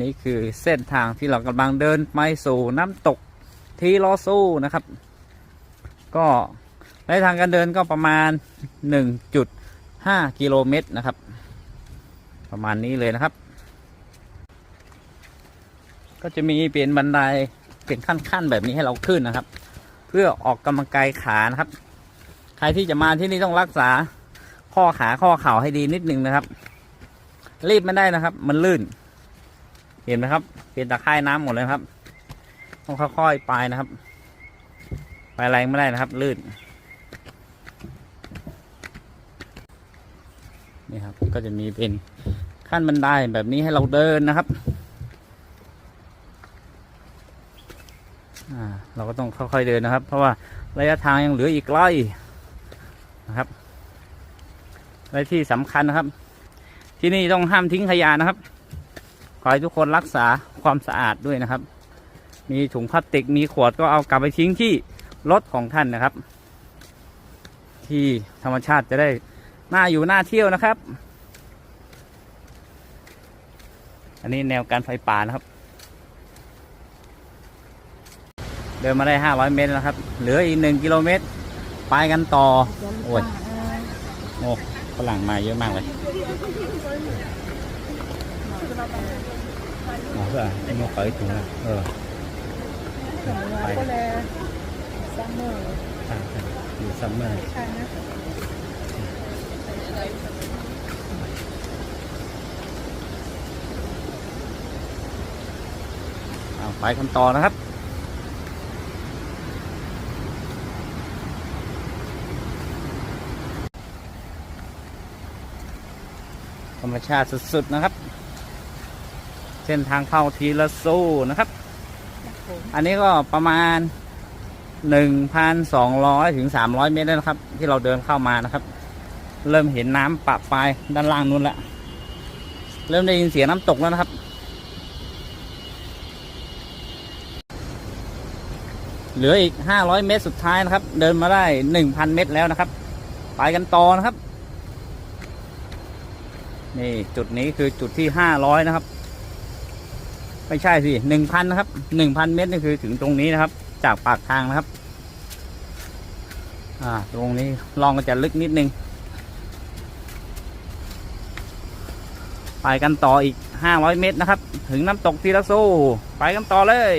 นี่คือเส้นทางที่เรากำลังเดินไปสู่น้ำตกทีลอสู้นะครับ ก็ระยะทางการเดินก็ประมาณ 1.5 กิโลเมตรนะครับ ประมาณนี้เลยนะครับ ก็จะมีเป็นบันไดเป็นขั้นๆแบบนี้ให้เราขึ้นนะครับ เพื่อออกกำลังกายขานะครับ ใครที่จะมาที่นี่ต้องรักษาข้อขาข้อเข่าให้ดีนิดนึงนะครับ รีบไม่ได้นะครับ มันลื่น เห็นไหมครับ เป็นตะไคร่น้ำหมดเลยครับ ต้องค่อยๆไปนะครับ ไปแรงไม่ได้นะครับ ลื่น นี่ครับ ก็จะมีเป็นขั้นบันไดแบบนี้ให้เราเดินนะครับ เราก็ต้องค่อยๆเดินนะครับ เพราะว่าระยะทางยังเหลืออีกไกลนะครับและที่สำคัญนะครับ ที่นี่ต้องห้ามทิ้งขยะนะครับ ขอให้ทุกคนรักษาความสะอาดด้วยนะครับ มีถุงพลาสติกมีขวดก็เอากลับไปทิ้งที่รถของท่านนะครับ ที่ธรรมชาติจะได้น่าอยู่น่าเที่ยวนะครับ อันนี้แนวการไฟป่านะครับ เดินมาได้ 500 เมตรแล้วครับ เหลืออีก 1 กิโลเมตร ไปกันต่อ โอ้ยโอ้ฝรั่งมาเยอะมากเลย อ๋อเพื่อไอ้งอไปถุงอะเออไปก็เลยซัมเมอร์ใช่ใช่อยู่ซัมเมอร์ใช่ไหมเอาไปกันต่อนะครับธรรมชาติสุดๆนะครับ เส้นทางเข้าทีละสู้นะครับผมอันนี้ก็ประมาณ 1,200 ถึง 300 เมตรแล้วนะครับ ที่เราเดินเข้ามานะครับ เริ่มเห็นน้ำปะปลายด้านล่างนู้นแล้วเริ่มได้ยินเสียงน้ำตกแล้วนะครับ เหลืออีก 500 เมตรสุดท้ายนะครับ เดินมาได้ 1,000 เมตรแล้วนะครับ ไปกันต่อนะครับ นี่จุดนี้คือจุดที่ 500 นะครับ ไม่ใช่สิหนึ่งพันนะครับหนึ่งพันเมตรนี่คือถึงตรงนี้นะครับ จากปากทางนะครับ อ่า ตรงนี้ลองก็จะลึกนิดนึง ไปกันต่ออีกห้าร้อยเมตรนะครับ ถึงน้ำตกทีละโซไปกันต่อเลย